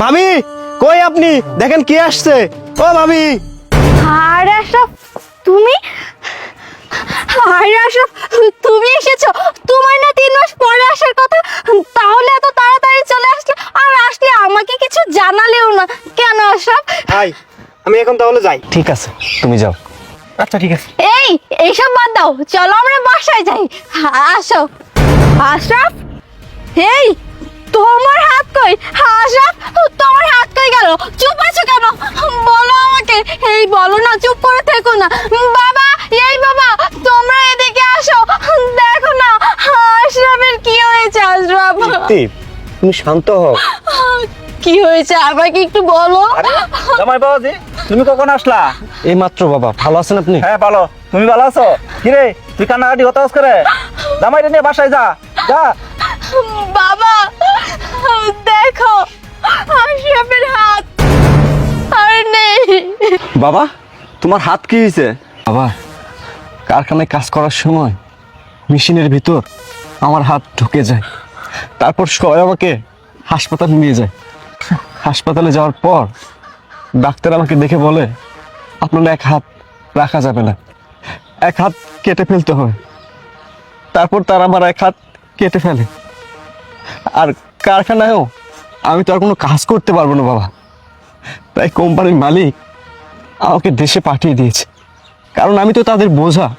ভাবি কই আপনি? দেখেন কে আসছে। ও ভাবি। আরে আশরাফ তুমি? আরে আশরাফ তুমি এসেছ? তোমার না তিন মাস পরে আসার কথা। তাহলে এত তাড়াতাড়ি চলে আসলে আর আসলে আমাকে কিছু জানালেও না। কেন আশরাফ? হাই আমি এখন তাহলে যাই। ঠিক আছে তুমি যাও। আচ্ছা ঠিক আছে। এই এইসব বাদ দাও। চলো আমরা বাসায় যাই। আসো। আশরাফ? এই তোমার হাত কই? আশরাফ তোমার হাত কই গেল? চুপ আছো কেন? বলো আমাকে। এই বলো না চুপ করে থেকো না। বাবা এই বাবা তোমরা এদিকে আসো। দেখো না আশরাফের কি হয়েছে আশরাফ তুমি শান্ত হও। কি হয়েছে? আমাকে একটু বলো। জামাই বাবাজি তুমি কখন আসলা? এই মাত্র বাবা ভালো আছেন আপনি? হ্যাঁ ভালো। তুমি ভালো আছো? কিরে তুই কান্নাকাটি হতাশ করে? জামাইটা নিয়ে বাসায় যা। যা। দেখো আশরাফের হাত। আর নেই। বাবা তোমার হাত কি হয়েছে? বাবা কারখানায় কাজ করার সময় মেশিনের ভিতর আমার হাত ঢুকে যায়। তারপর সবাই আমাকে হাসপাতালে নিয়ে যায়। হাসপাতালে যাওয়ার পর ডাক্তার আমাকে দেখে বলে আপনার এক হাত রাখা যাবে না। এক হাত কেটে ফেলতে হবে তারপর তার আমার এক হাত কেটে ফেলে। আর কারখানায়ও আমি তো আর কোনো কাজ করতে পারব না বাবা। তাই কোম্পানির মালিক আমাকে দেশে পাঠিয়ে দিয়েছে। কারণ আমি তো তাদের বোঝা।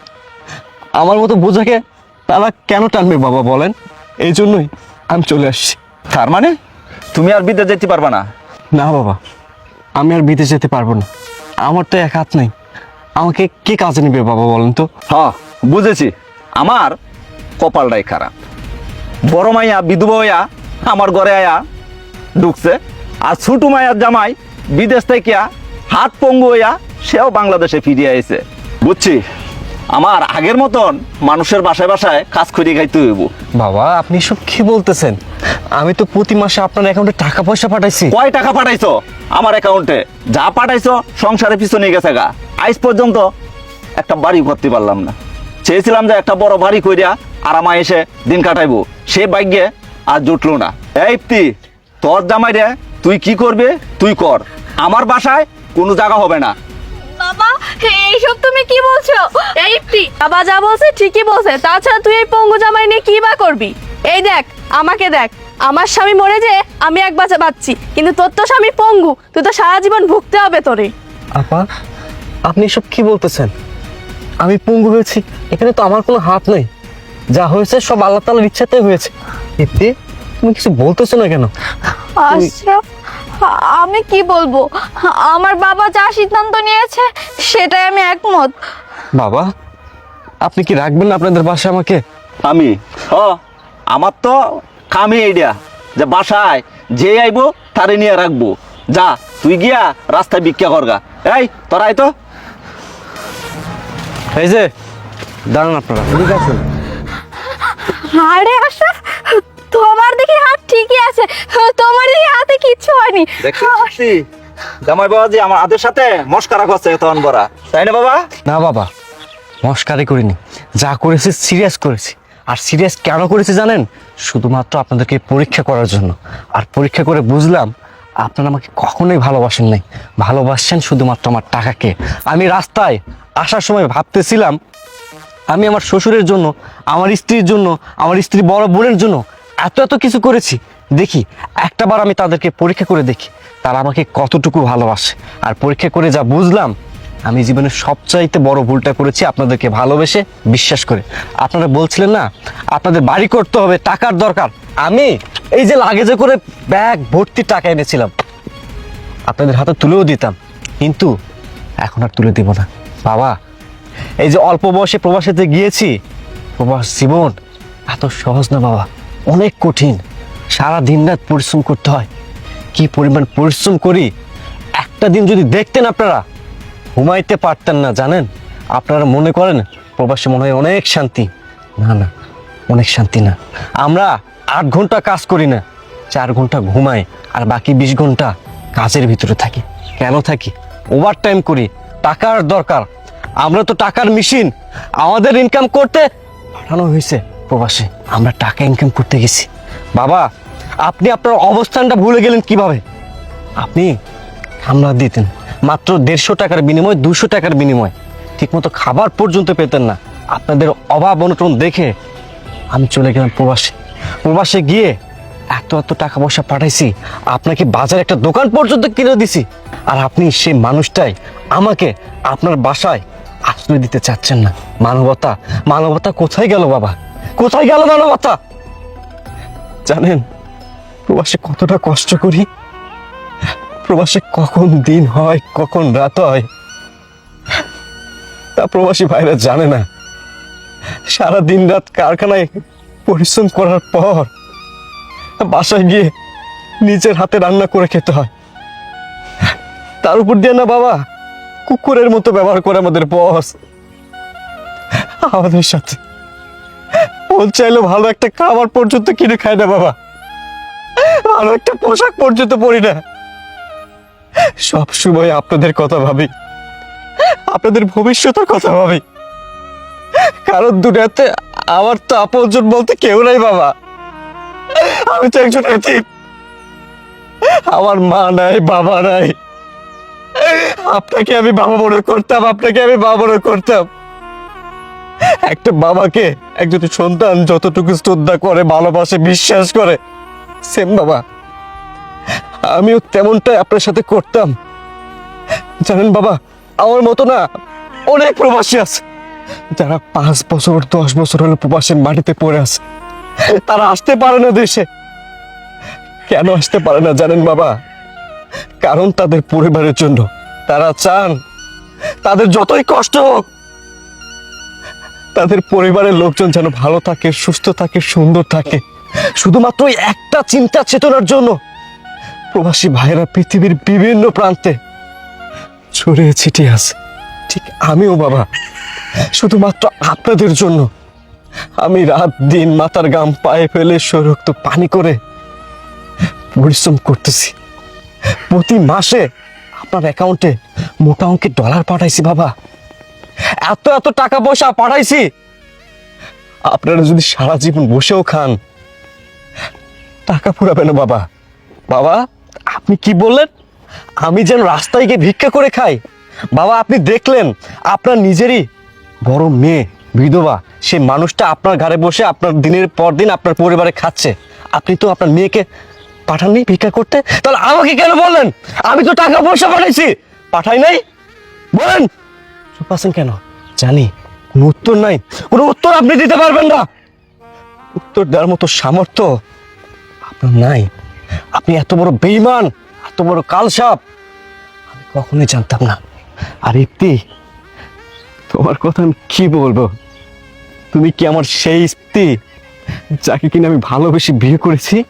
আমার মতো বোঝাকে তারা কেন টানবে বাবা বলেন? এই জন্যই আমি চলে আসছি। তার মানে? তুমি আর বিদেশ যেতে পারবা না? না বাবা আমি আর বিদেশ যেতে পারব না। আমার তো এক হাত নাই। আমাকে কে কাজে নেবে বাবা বলেন তো? হ বুঝেছি। আমার কপালটাই খারাপ। বড় মাইয়া বিধবা আমার ঘরে আয়া ঢুকছে। আর ছোট মায়ার জামাই বিদেশ থেকে হাত পঙ্গু হইয়া সেও বাংলাদেশে ফিরে আইছে। বুঝছি? আমার আগের মতন মানুষের বাসায় বাসায় কাজ করিয়ে খাইতে হইব। বাবা আপনি সব কি বলতেছেন? আমি তো প্রতি মাসে আপনার অ্যাকাউন্টে টাকা পয়সা পাঠাইছি। কয় টাকা পাঠাইছো? আমার অ্যাকাউন্টে যা পাঠাইছো সংসারে পিছনে গেছে গা। আজ পর্যন্ত একটা বাড়ি করতে পারলাম না। চেয়েছিলাম যে একটা বড় বাড়ি কইরা আরামা এসে দিন কাটাইবো। সে ভাগ্যে আর জুটলো না। এই প্তি তোর জামাই রে তুই কি করবে? তুই কর। আমার বাসায় কোনো জায়গা হবে না। বাবা এইসব তুমি কি বলছো? এই পি বাবা যা বলছে ঠিকই বলছে। তাছাড়া তুই এই পঙ্গু জামাই নিয়ে কি বা করবি? এই দেখ আমাকে দেখ। আমার স্বামী মরে যে আমি এক বাচ্চা পাচ্ছি কিন্তু তোর তো স্বামী পঙ্গু। তুই তো সারা জীবন ভুগতে হবে তোরে। আপা আপনি সব কি বলতেছেন? আমি পঙ্গু হয়েছি এখানে তো আমার কোনো হাত নেই। যা হয়েছে সব আল্লাহ তালার ইচ্ছাতে হয়েছে। ইতি তুমি কিছু বলতেছো না কেন? আশরাফ আমি কি বলব? আমার বাবা যা সিদ্ধান্ত নিয়েছে সেটাই আমি একমত। বাবা আপনি কি রাখবেন না আপনাদের বাসায় আমাকে? আমি? হ আমার তো কামই এইটা যে বাসায় যে আইবো তারে নিয়ে রাখব। যা তুই গিয়া রাস্তায় ভিক্ষা করগা। এই তোরাই তো। এই যে দাঁড়ান আপনারা। ঠিক আছে আরে আশরাফ তোমার দেখি হাত ঠিকই আছে। তোমার দেখি হাতে কিচ্ছু হয়নি। দেখছি জামাই বাবাজি আমার আদের সাথে মস্কারা করছে তখন বড়া। তাই না বাবা? না বাবা মস্কারি করিনি। যা করেছি সিরিয়াস করেছি। আর সিরিয়াস কেন করেছি জানেন? শুধুমাত্র আপনাদেরকে পরীক্ষা করার জন্য। আর পরীক্ষা করে বুঝলাম আপনারা আমাকে কখনোই ভালোবাসেন নাই। ভালোবাসছেন শুধুমাত্র আমার টাকাকে। আমি রাস্তায় আসার সময় ভাবতেছিলাম আমি আমার শ্বশুরের জন্য, আমার স্ত্রীর জন্য, আমার স্ত্রী বড় বোনের জন্য এত এত কিছু করেছি। দেখি, একটাবার আমি তাদেরকে পরীক্ষা করে দেখি। তারা আমাকে কতটুকু ভালোবাসে। আর পরীক্ষা করে যা বুঝলাম, আমি জীবনের সবচাইতে বড় ভুলটা করেছি আপনাদেরকে ভালোবেসে বিশ্বাস করে। আপনারা বলছিলেন না, আপনাদের বাড়ি করতে হবে, টাকার দরকার। আমি এই যে লাগেজে করে ব্যাগ ভর্তি টাকা এনেছিলাম, আপনাদের হাতে তুলেও দিতাম। কিন্তু এখন আর তুলে দিব না। বাবা এই যে অল্প বয়সে প্রবাসেতে গিয়েছি, প্রবাস জীবন এত সহজ না বাবা, অনেক কঠিন। সারা দিন রাত পরিশ্রম করতে হয়। কি পরিমাণ পরিশ্রম করি, একটা দিন যদি দেখতেন আপনারা, ঘুমাইতে পারতেন না, জানেন? আপনারা মনে করেন, প্রবাসে মনে হয় অনেক শান্তি। না না, অনেক শান্তি না। আমরা আট ঘণ্টা কাজ করি না, চার ঘণ্টা ঘুমাই, আর বাকি বিশ ঘণ্টা কাজের ভিতরে থাকি। কেন থাকি? ওভার টাইম করি, টাকার দরকার আমরা তো টাকার মেশিন আমাদের ইনকাম করতে পাঠানো হয়েছে প্রবাসে। আমরা টাকা ইনকাম করতে গেছি। বাবা, আপনি আপনার অবস্থানটা ভুলে গেলেন কীভাবে? আপনি হামলা দিতেন। মাত্র দেড়শো টাকার বিনিময় দুশো টাকার বিনিময়। ঠিকমতো খাবার পর্যন্ত পেতেন না। আপনাদের অভাব অনটন দেখে আমি চলে গেলাম প্রবাসে। প্রবাসে গিয়ে এত এত টাকা পয়সা পাঠাইছি, আপনাকে বাজারে একটা দোকান পর্যন্ত কিনে দিছি। আর আপনি সেই মানুষটাই আমাকে আপনার বাসায় আশ্রয় দিতে চাচ্ছেন না। মানবতা মানবতা কোথায় গেল বাবা? কোথায় গেল মানবতা? জানেন, প্রবাসে কতটা কষ্ট করি? প্রবাসে কখন দিন হয়, কখন রাত হয়? তা প্রবাসী ভাইরা জানে না। সারা দিন রাত কারখানায় পরিশ্রম করার পর বাসায় গিয়ে নিজের হাতে রান্না করে খেতে হয়। তার উপর দিয়ে না বাবা কুকুরের মতো ব্যবহার করে আমাদের বস। আমাদের সাথে। মন চাইলো ভালো একটা খাবার পর্যন্ত কিনে খায় না বাবা। ভালো একটা পোশাক পর্যন্ত পরি না। সব সময় আপনাদের কথা ভাবি। আপনাদের ভবিষ্যতের কথা ভাবি। কারণ দুনিয়াতে আমার তো আপনজন বলতে কেউ নাই বাবা। আমি তো একজন এতিম। আমার মা নাই, বাবা নাই। আপনাকে আমি বাবা মনে করতাম, আপনাকে আমি বাবা মনে করতাম। একটা বাবাকে, একজন সন্তান যতটুকু শ্রদ্ধা করে, ভালোবাসে, বিশ্বাস করে, সেম বাবা। আমিও তেমনটাই আপনার সাথে করতাম। জানেন বাবা, আমার মতো না অনেক প্রবাসী আছে। যারা পাঁচ বছর, দশ বছর হলো প্রবাসের মাটিতে পড়ে আছে। তারা আসতে পারে না দেশে। কেন আসতে পারে না জানেন বাবা? কারণ তাদের পরিবারের জন্য। তারা চান তাদের যতই কষ্ট হোক, তাদের পরিবারের লোকজন যেন ভালো থাকে, সুস্থ থাকে, সুন্দর থাকে। শুধুমাত্র একটা চিন্তা চেতনার জন্য প্রবাসী ভাইয়েরা পৃথিবীর বিভিন্ন প্রান্তে ছড়িয়ে ছিটিয়ে আছে। ঠিক আমিও বাবা, শুধুমাত্র আপনাদের জন্য আমি রাত দিন মাথার গাম পায়ে ফেলে সরক্ত পানি করে পরিশ্রম করতেছি। প্রতি মাসে আপনার অ্যাকাউন্টে মোটা অঙ্কের ডলার পাঠাইছি বাবা। এত এত টাকা পয়সা পাঠাইছি। আপনারা যদি সারা জীবন বসেও খান, টাকা ফুরাবে না বাবা। বাবা, আপনি কি বললেন? আমি যেন রাস্তায় গিয়ে ভিক্ষা করে খাই। বাবা, আপনি দেখলেন, আপনার নিজেরই বড় মেয়ে, বিধবা, সেই মানুষটা আপনার ঘরে বসে আপনার দিনের পর দিন আপনার পরিবারে খাচ্ছে। আপনি তো আপনার মেয়েকে পাঠাননি, ভিক্ষা করতে? তাহলে আমাকে কেন বললেন? আমি তো টাকা পয়সা পাঠাইছি। পাঠাই নাই? বলেন। চুপ আছেন কেন? জানি, কোনো উত্তর নাই। কোনো উত্তর আপনি দিতে পারবেন না। উত্তর দেওয়ার মতো সামর্থ্য আপনার নাই। আপনি এত বড় বেইমান এত বড় কালসাপ। আমি কখনোই জানতাম না। আর ইপ্তি তোমার কথা আমি কি বলব? তুমি কি আমার সেই স্ত্রী, যাকে কিনা আমি ভালোবেসে বিয়ে করেছি?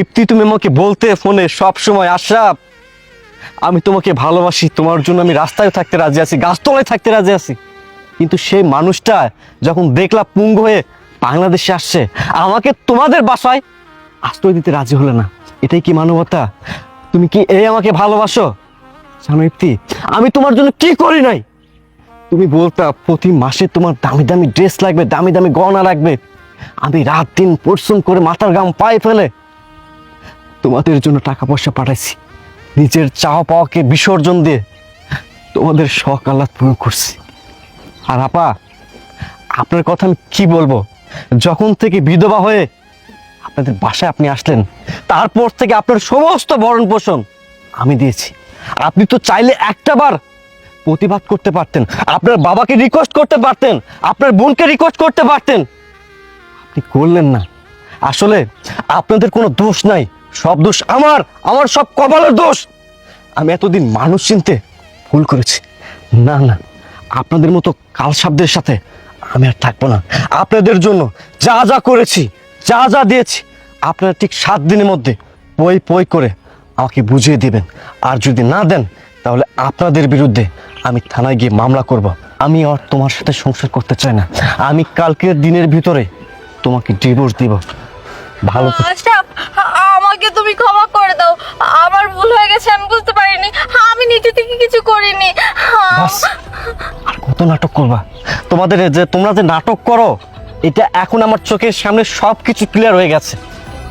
ইপ্তি, তুমি আমাকে বলতে ফোনে সব সময় আশরাফ। আমি তোমাকে ভালোবাসি, তোমার জন্য আমি রাস্তায় থাকতে রাজি আছি, গাছতলায় থাকতে রাজি আছি। কিন্তু সেই মানুষটা যখন দেখলা পুঙ্গ হয়ে বাংলাদেশে আসছে, আমাকে তোমাদের বাসায় আশ্রয় দিতে রাজি হলো না। এটাই কি মানবতা? তুমি কি এই আমাকে ভালোবাসো? জানো ইপ্তি, আমি তোমার জন্য কি করি নাই? তুমি বলতা, প্রতি মাসে তোমার দামি দামি ড্রেস লাগবে, দামি দামি গহনা লাগবে। আমি রাত দিন পরিশ্রম করে মাথার গাম পায়ে ফেলে তোমাদের জন্য টাকা পয়সা পাঠাইছি। নিজের চাওয়া পাওয়াকে বিসর্জন দিয়ে তোমাদের শখ আহ্লাদ পূরণ করছি। আর আপা, আপনার কথা আমি কি বলব? যখন থেকে বিধবা হয়ে আপনাদের বাসায় আপনি আসলেন, তারপর থেকে আপনার সমস্ত ভরণ পোষণ আমি দিয়েছি। আপনি তো চাইলে একটা বার প্রতিবাদ করতে পারতেন, আপনার বাবাকে রিকোয়েস্ট করতে পারতেন, আপনার বোনকে রিকোয়েস্ট করতে পারতেন। আপনি করলেন না। আসলে আপনাদের কোনো দোষ নাই। সব দোষ আমার আমার সব কপালের দোষ। আমি এতদিন মানুষ চিনতে ভুল করেছি। না না, আপনাদের মতো কালসাবদের সাথে আমি আর থাকব না। আপনাদের জন্য যা যা করেছি, যা যা দিয়েছি, আপনারা ঠিক সাত দিনের মধ্যে পই পই করে আমাকে বুঝিয়ে দেবেন। আর যদি না দেন, তাহলে আপনাদের বিরুদ্ধে আমি থানায় গিয়ে মামলা করব। আমি আর তোমার সাথে সংসার করতে চাই না। আমি কালকের দিনের ভিতরে তোমাকে ডিভোর্স দিব। ভালো আমাকে তুমি ক্ষমা করে দাও। আমার ভুল হয়ে গেছে আমি বুঝতে পারিনি। আমি নিজে থেকে কিছু করিনি। আর কত নাটক করবা? তোমাদের যে তোমরা যে নাটক করো এটা এখন আমার চোখের সামনে সব কিছু ক্লিয়ার হয়ে গেছে।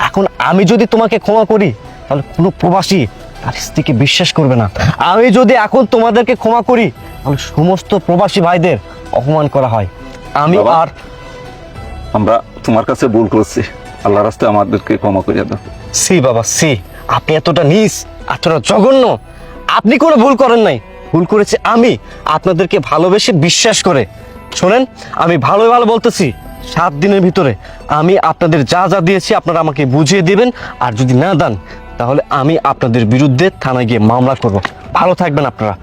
এখন আমি যদি তোমাকে ক্ষমা করি তাহলে কোনো প্রবাসী তার স্ত্রীকে বিশ্বাস করবে না। আমি যদি এখন তোমাদেরকে ক্ষমা করি তাহলে সমস্ত প্রবাসী ভাইদের অপমান করা হয়। আমি আর আমরা তোমার কাছে ভুল করছি। আল্লাহ রাস্তায় আমাদেরকে ক্ষমা করিয়া দাও। সি বাবা, সি। আপনি এতটা নিস এতটা জঘন্য। আপনি কোনো ভুল করেন নাই। ভুল করেছে আমি। আপনাদেরকে ভালোবেসে বিশ্বাস করে। শোনেন, আমি ভালো ভালো বলতেছি। সাত দিনের ভিতরে আমি আপনাদের যা যা দিয়েছি আপনারা আমাকে বুঝিয়ে দিবেন। আর যদি না দেন, তাহলে আমি আপনাদের বিরুদ্ধে থানায় গিয়ে মামলা করব। ভালো থাকবেন আপনারা।